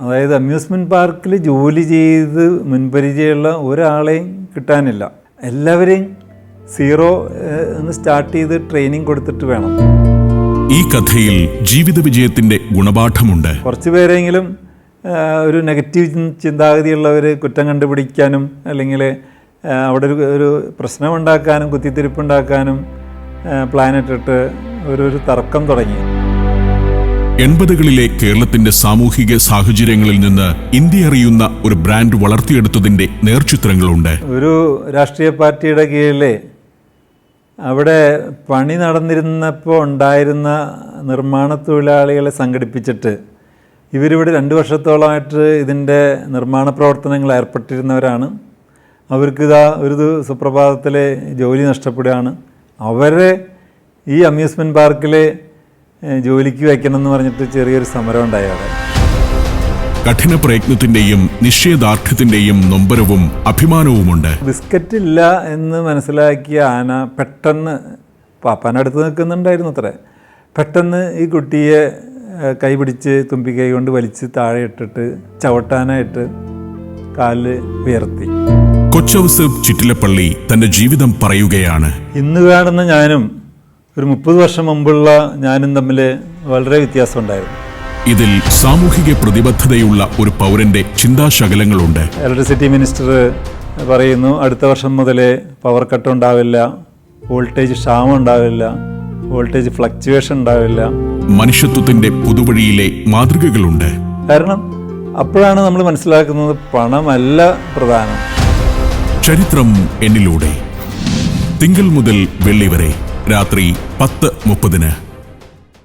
അതായത് അമ്യൂസ്മെന്റ് പാർക്കിൽ ജോലി ചെയ്ത് മുൻപരിചയമുള്ള ഒരാളെയും കിട്ടാനില്ല. എല്ലാവരെയും സീറോ സ്റ്റാർട്ട് ചെയ്ത് ട്രെയിനിങ് കൊടുത്തിട്ട് വേണം. ഈ കഥയിൽ ജീവിത വിജയത്തിന്റെ ഗുണപാഠമുണ്ട്. കുറച്ച് പേരെങ്കിലും ഒരു നെഗറ്റീവ് ചിന്താഗതിയുള്ളവർ കുറ്റം കണ്ടുപിടിക്കാനും അല്ലെങ്കിൽ അവിടെ ഒരു ഒരു പ്രശ്നമുണ്ടാക്കാനും കുത്തിത്തിരിപ്പുണ്ടാക്കാനും പ്ലാനിട്ടിട്ട് ഒരു ഒരു തർക്കം തുടങ്ങി. എൺപതുകളിലെ കേരളത്തിന്റെ സാമൂഹിക സാഹചര്യങ്ങളിൽ നിന്ന് ഇന്ത്യ അറിയുന്ന ഒരു ബ്രാൻഡ് വളർത്തിയെടുത്തതിന്റെ നേർചിത്രങ്ങളുണ്ട്. ഒരു രാഷ്ട്രീയ പാർട്ടിയുടെ കീഴിലെ അവിടെ പണി നടന്നിരുന്നപ്പോൾ ഉണ്ടായിരുന്ന നിർമ്മാണ തൊഴിലാളികളെ സംഘടിപ്പിച്ചിട്ട് ഇവരിവിടെ രണ്ട് വർഷത്തോളമായിട്ട് ഇതിന്റെ നിർമ്മാണ പ്രവർത്തനങ്ങൾ ഏർപ്പെട്ടിരുന്നവരാണ്. അവർക്ക് ഇതാ ഒരു സുപ്രഭാതത്തിലെ ജോലി നഷ്ടപ്പെടുകയാണ്. അവരെ ഈ അമ്യൂസ്മെന്റ് പാർക്കിൽ ജോലിക്ക് വയ്ക്കണം എന്ന് പറഞ്ഞിട്ട് ചെറിയൊരു സമരം ഉണ്ടായി അവിടെ. കഠിന പ്രയത്നത്തിന്റെയും നിശ്ചയദാർഢ്യത്തിന്റെയും നൊമ്പരവും അഭിമാനവുമുണ്ട്. ബിസ്ക്കറ്റ് ഇല്ല എന്ന് മനസ്സിലാക്കിയ ആന പെട്ടെന്ന് പാപ്പാനടുത്ത് നിൽക്കുന്നുണ്ടായിരുന്നു അത്രേ. പെട്ടെന്ന് ഈ കുട്ടിയെ കൈ പിടിച്ച് തുമ്പിക്കൈ കൊണ്ട് വലിച്ച് താഴെ ഇട്ടിട്ട് ചവിട്ടാനായിട്ട് കാൽ ഉയർത്തി. കൊച്ചവസ് ചിറ്റിലപ്പള്ളി തന്റെ ജീവിതം പറയുകയാണ്. ഇന്ന് കാണുന്ന ഞാനും ഒരു മുപ്പത് വർഷം മുമ്പുള്ള ഞാനും തമ്മിൽ വളരെ വ്യത്യാസം ഉണ്ടായിരുന്നു ഇതിൽ സാമൂഹിക പ്രതിബദ്ധതയുള്ള ഒരു പൗരന്റെ ചിന്താശകലങ്ങളുണ്ട്. ഇലക്ട്രിസിറ്റി മിനിസ്റ്റർ പറയുന്നു അടുത്ത വർഷം മുതലേ പവർ കട്ട് ഉണ്ടാവില്ല വോൾട്ടേജ് ക്ഷാമം ഉണ്ടാവില്ല വോൾട്ടേജ് ഫ്ലക്ച്വേഷൻ ഉണ്ടാവില്ല. മനുഷ്യത്വത്തിന്റെ പുതുവഴിയിലെ മാതൃകകളുണ്ട്. കാരണം അപ്പോഴാണ് നമ്മൾ മനസ്സിലാക്കുന്നത് പണമല്ല പ്രധാനം. ചരിത്രം എന്നിലൂടെ. തിങ്കൾ മുതൽ വെള്ളി വരെ. രാത്രി പത്ത് മുപ്പതിന്.